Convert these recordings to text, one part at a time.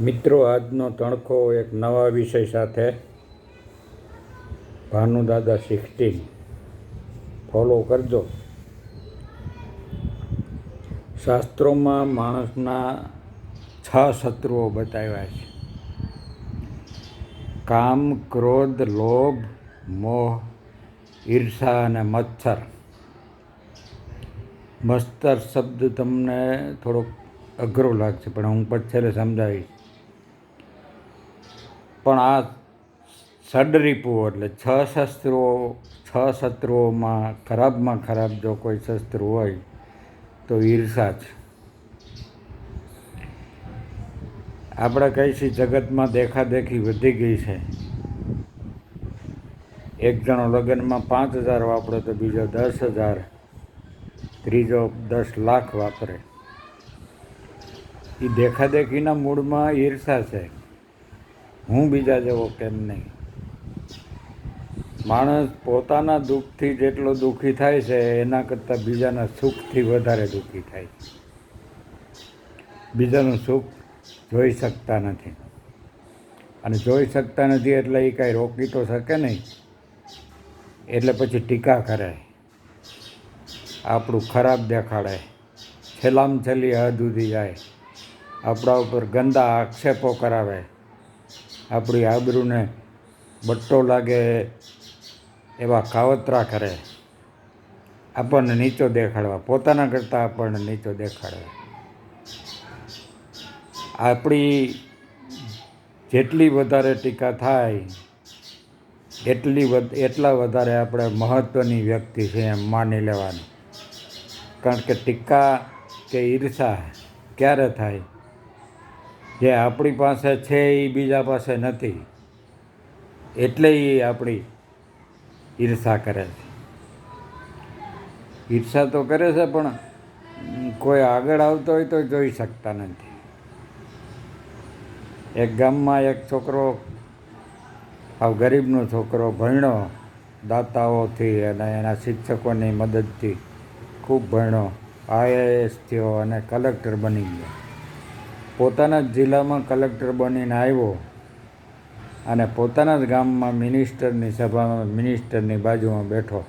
મિત્રો, આજનો તણખો એક નવા વિષય સાથે ભાનુદાદા સિક્સટીન ફોલો કરજો. શાસ્ત્રોમાં માણસના છ શત્રુઓ બતાવ્યા છે. કામ, ક્રોધ, લોભ, મોહ, ઈર્ષા અને મચ્છર મસ્તર શબ્દ તમને થોડોક અઘરો લાગશે, પણ હું પછી સમજાવીશ. પણ આ ષડરીપુઓ એટલે છ શસ્ત્રો, છ શત્રુઓમાં ખરાબમાં ખરાબ જો કોઈ શસ્ત્ર હોય, તો ઈર્ષા છે. આપણે કહીશી જગતમાં દેખાદેખી વધી ગઈ છે. એક જણો લગ્નમાં પાંચ હજાર વાપરે, તો બીજો દસ હજાર, ત્રીજો દસ લાખ વાપરે. એ દેખાદેખીના મૂળમાં ઈર્ષા છે. હું બીજા જેવો કેમ નહીં? માણસ પોતાના દુઃખથી જેટલો દુઃખી થાય છે, એના કરતાં બીજાના સુખથી વધારે દુઃખી થાય છે. બીજાનું સુખ જોઈ શકતા નથી. અને જોઈ શકતા નથી એટલે એ કાંઈ રોકી તો શકે નહીં. એટલે પછી ટીકા કરે. આપણું ખરાબ દેખાડે. છેલ્લામાં છેલ્લી હદ સુધી જાય. આપણા ઉપર ગંદા આક્ષેપો કરાવે. આપણી આબરૂને બટ્ટો લાગે એવા કાવતરા કરે. આપણને નીચો દેખાડવા, પોતાના કરતાં આપણને નીચો દેખાડવા. આપણી જેટલી વધારે ટીકા થાય, એટલી એટલા વધારે આપણે મહત્ત્વની વ્યક્તિ છે એમ માની લેવાનું. કારણ કે ટીકા કે ઈર્ષા ક્યારે થાય? જે આપણી પાસે છે એ બીજા પાસે નથી. એટલે એ આપણી ઈર્ષા કરે છે. ઈર્ષા તો કરે છે, પણ કોઈ આગળ આવતો હોય તો જોઈ શકતા નથી. એક ગામમાં એક છોકરો, આવ ગરીબનો છોકરો ભણ્યો, દાતાઓથી અને એના શિક્ષકોની મદદથી ખૂબ ભણ્યો, આઈએએસ થયો અને કલેક્ટર બની ગયો. પોતાના જ જિલ્લામાં કલેક્ટર બનીને આવ્યો અને પોતાના જ ગામમાં મિનિસ્ટરની સભામાં મિનિસ્ટરની બાજુમાં બેઠો.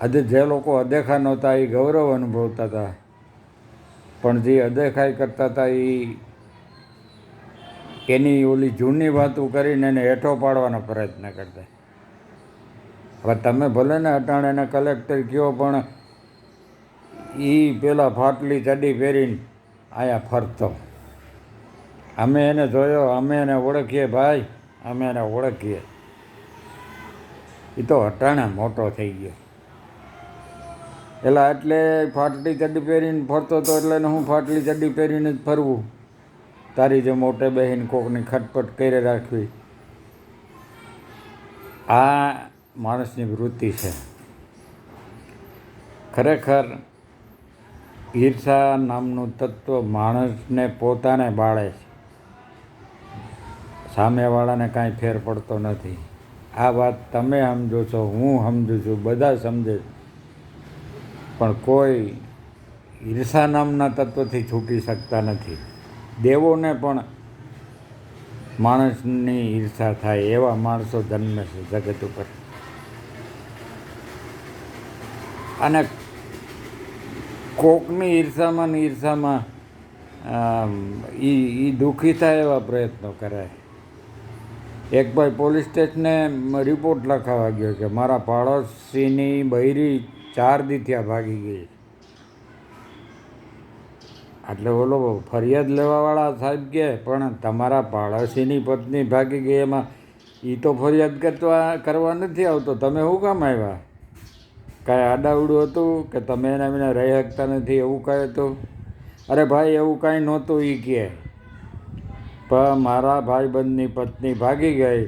આજે જે લોકો અદેખા નહોતા એ ગૌરવ અનુભવતા હતા. પણ જે અદેખાઈ કરતા હતા એ એની ઓલી જૂની વાતો કરીને એને હેઠો પાડવાનો પ્રયત્ન કરતા. હવે તમે ભલે ને અટાણે કલેક્ટર કયો પણ એ પેલા ફાટલી ચડી પહેરીને આયા ફરતો. અમે એને જોયો, અમે એને ઓળખીએ ભાઈ, અમે એને ઓળખીએ. એ તો અટાણે મોટો થઈ ગયો. એટલે એટલે ફાટલી ચડ્ડી પહેરીને ફરતો હતો એટલે હું ફાટલી ચડ્ડી પહેરીને જ ફરવું. તારી જે મોટે બહેન કોકની ખટપટ કરી રાખવી. આ માણસની વૃત્તિ છે. ખરેખર ઈર્ષા નામનું તત્વ માણસને પોતાને બાળે છે. સામેવાળાને કાંઈ ફેર પડતો નથી. આ વાત તમે સમજો છો, હું સમજુ છું, બધા સમજે પણ કોઈ ઈર્ષા નામના તત્વથી છૂટી શકતા નથી. દેવોને પણ માણસની ઈર્ષા થાય એવા માણસો જન્મે છે જગત ઉપર. અને કોકની ઈર્ષામાં ને ઈર્ષામાં એ એ દુઃખી થાય એવા પ્રયત્નો કરે. એક ભાઈ પોલીસ સ્ટેશને રિપોર્ટ લખાવા ગયો કે મારા પાડોશીની બૈરી ચાર દીથિયા ભાગી ગઈ. એટલે ઓલો ફરિયાદ લેવાવાળા સાહેબ કે, પણ તમારા પાડોશીની પત્ની ભાગી ગઈ એમાં એ તો ફરિયાદ કરતા કરવા નથી આવતો. તમે શું કામ આવ્યા? કાંઈ આડાવડું હતું કે તમે એના વિના રહી શકતા નથી એવું કહે હતું? અરે ભાઈ, એવું કાંઈ નહોતું એ કહે પણ મારા ભાઈબંધની પત્ની ભાગી ગઈ.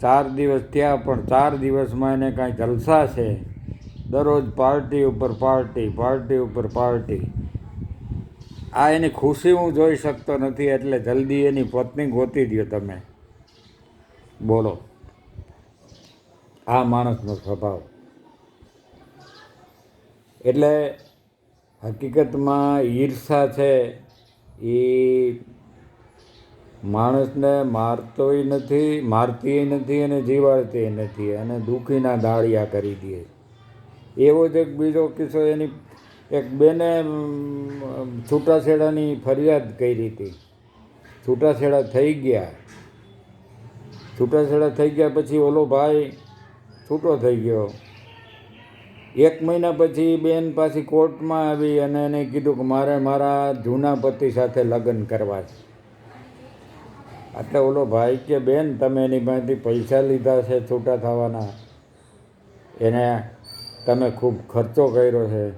ચાર દિવસ થયા, પણ ચાર દિવસમાં એને કાંઈ જલસા છે. દરરોજ પાર્ટી ઉપર પાર્ટી પાર્ટી ઉપર પાર્ટી. આ એની ખુશી હું જોઈ શકતો નથી, એટલે જલ્દી એની પત્ની ગોતી દો તમે. બોલો. આ માણસનો સ્વભાવ. એટલે હકીકતમાં ઈર્ષા છે એ માણસને મારતોય નથી, મારતીય નથી અને જીવાડતી નથી અને દુઃખીના દાળિયા કરી દે. એવો જ એક બીજો કિસ્સો એની, એક બેને છૂટાછેડાની ફરિયાદ કરી હતી. છૂટાછેડા થઈ ગયા. છૂટાછેડા થઈ ગયા પછી ઓલો ભાઈ છૂટો થઈ ગયો. એક મહિના પછી બેન પાછી કોર્ટમાં આવી અને એને કીધું કે મારે મારા જૂના પતિ સાથે લગ્ન કરવા છે. એટલે ઓલો ભાઈ કે, બેન, તમે એની પાસેથી પૈસા લીધા છે છૂટા થવાના. એને તમે ખૂબ ખર્ચો કર્યો છે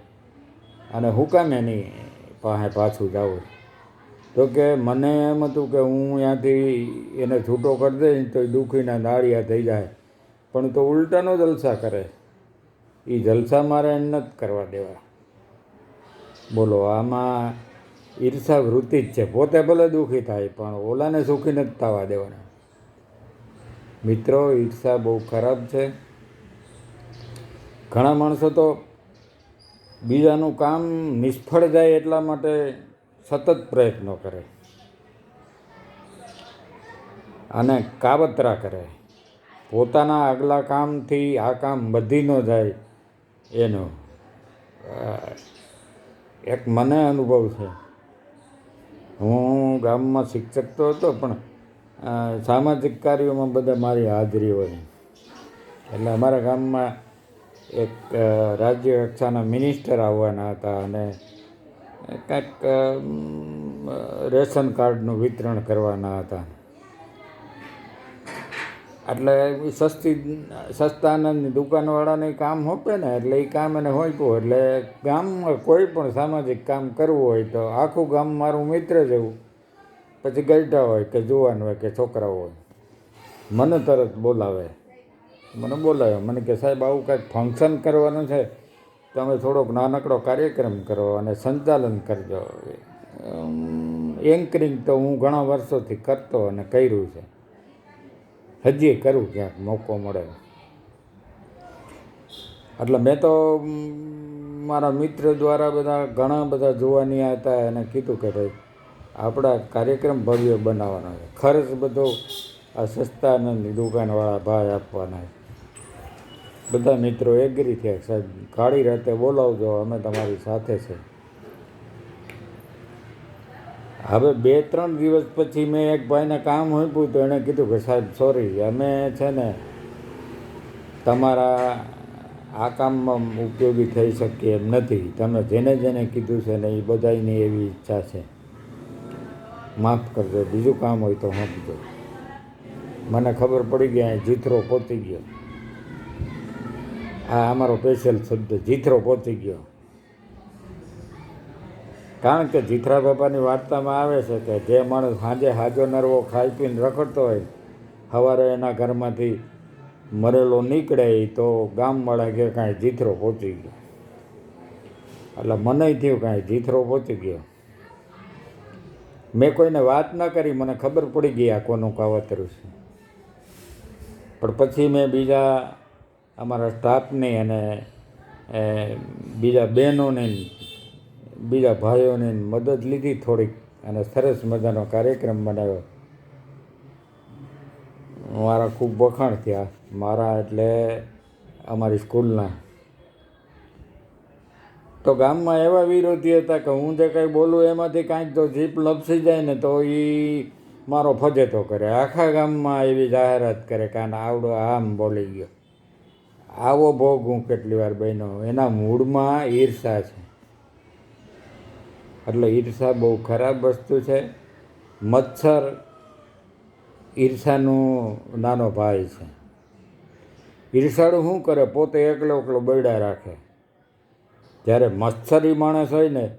અને હું કામ એની પાસે પાછું જાઉં તો કે, મને એમ હતું કે હું ત્યાંથી એને છૂટો કરી દઈશ તો દુઃખીના દાળિયા થઈ જાય. પણ તો ઉલટાનો જલસા કરે. એ જલસા મારે નથી કરવા દેવા. બોલો, આમાં ઈર્ષા વૃત્તિ જ છે. પોતે ભલે દુઃખી થાય, પણ ઓલાને સુખી નથી થવા દેવાના. મિત્રો, ઈર્ષા બહુ ખરાબ છે. ઘણા માણસો તો બીજાનું કામ નિષ્ફળ જાય એટલા માટે સતત પ્રયત્નો કરે. અને કાવતરા કરે. પોતાના આગલા કામથી આ કામ બધી ન જાય. એનો. એક મને અનુભવ છે. હું ગામમાં શિક્ષક તો હતો, પણ સામાજિક કાર્યોમાં બધા મારી હાજરી હોય. એટલે અમારા ગામમાં એક રાજ્ય કક્ષાના મિનિસ્ટર આવવાના હતા અને કંઈક રેશન કાર્ડનું વિતરણ કરવાના હતા. એટલે એ સસ્તી, સસ્તા આનંદની દુકાનવાળાને કામ હોપે ને, એટલે એ કામ એને હોપ્યું એટલે ગામમાં કોઈ પણ સામાજિક કામ કરવું હોય તો આખું ગામ મારું મિત્ર જેવું. પછી ગઈઢા હોય કે જુવાન હોય કે છોકરાઓ હોય. મને તરત બોલાવે. મને બોલાવ્યો મને કે, સાહેબ, આવું કાંઈક ફંક્શન કરવાનું છે. તમે થોડોક નાનકડો કાર્યક્રમ કરો અને સંચાલન કરજો. એન્કરિંગ તો હું ઘણા વર્ષોથી કરતો અને કર્યું છે. હજી કરું ક્યાંક મોકો મળે. એટલે મેં તો મારા મિત્ર દ્વારા બધા ઘણા બધા જોવાની હતા, એને કીધું કે ભાઈ, આપણા કાર્યક્રમ ભવ્ય બનાવવાનો છે. ખર્ચ બધો આ સસ્તા દુકાનવાળા ભાઈ આપવાના છે. બધા મિત્રો એગ્રી થયા સાહેબ કાળી રાતે બોલાવજો, અમે તમારી સાથે છે. હવે બે, ત્રણ દિવસ પછી મેં એક ભાઈને કામ આપ્યું તો એણે કીધું કે સાહેબ સોરી અમે છે ને તમારા આ કામમાં ઉપયોગી થઈ શકીએ એમ નથી. તમે જેને જેને કીધું છે ને એ બધાની એવી ઈચ્છા છે. માફ કરજો, બીજું કામ હોય તો આપજો મને ખબર પડી ગઈ, અહીં જીથરો પહોંચી ગયો. આ અમારો સ્પેશિયલ શબ્દ, જીથરો પહોંચી ગયો. કારણ કે જીથરા બાપાની વાર્તામાં આવે છે કે જે માણસ સાંજે હાજો નરવો ખાઈ પીને રખડતો હોય, સવારે એના ઘરમાંથી મરેલો નીકળે તો ગામવાળા કે કાંઈ જીથરો પહોંચી ગયો. એટલે મને થયું કાંઈ જીથરો પહોંચી ગયો. મેં કોઈને વાત ન કરી, મને ખબર પડી ગઈ આ કોનું કાવતરું છે. પણ પછી મેં બીજા અમારા સ્ટાફની અને બીજા બહેનોને બીજા ભાઈઓની મદદ લીધી થોડીક અને સરસ મજાનો કાર્યક્રમ બનાવ્યો. મારા ખૂબ વખાણ થયા. મારા એટલે અમારી સ્કૂલના. તો ગામમાં એવા વિરોધી હતા કે હું જે કંઈ બોલું એમાંથી કાંઈક તો જીપ લપસી જાય ને તો એ મારો ફજેતો કરે. આખા ગામમાં એવી જાહેરાત કરે કે આને આવડો આમ બોલી ગયો. આવો ભોગ હું કેટલી વાર બન્યો. એના મૂળમાં ઈર્ષા છે. એટલે ઈર્ષા બહુ ખરાબ વસ્તુ છે. મચ્છર ઈર્ષાનું નાનો ભાઈ છે. ઈર્ષાળું શું કરે? પોતે એકલો એકલો બળ્યા રાખે. જ્યારે મચ્છરી માણસ હોય ને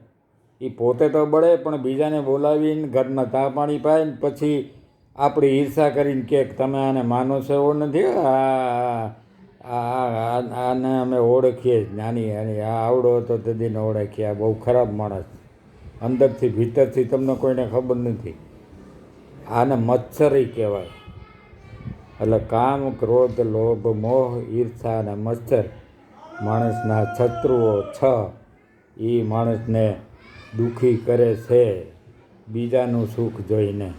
એ પોતે તો બળે, પણ બીજાને બોલાવીને ઘરમાં ચા પાણી પાય ને પછી આપણી ઈર્ષા કરીને કે તમે આને માનો છો એવો નથી? આને અમે ઓળખીએ જ. નાની આની આ આવડો હતો, તે દીને ઓળખીએ. આ બહુ ખરાબ માણસ અંદરથી, ભીતરથી તમને કોઈને ખબર નથી. આને મચ્છરી કહેવાય. એટલે કામ, ક્રોધ, લોભ, મોહ, ઈર્ષા અને મચ્છર માણસના શત્રુઓ છ. એ માણસને દુઃખી કરે છે. બીજાનું સુખ જોઈને.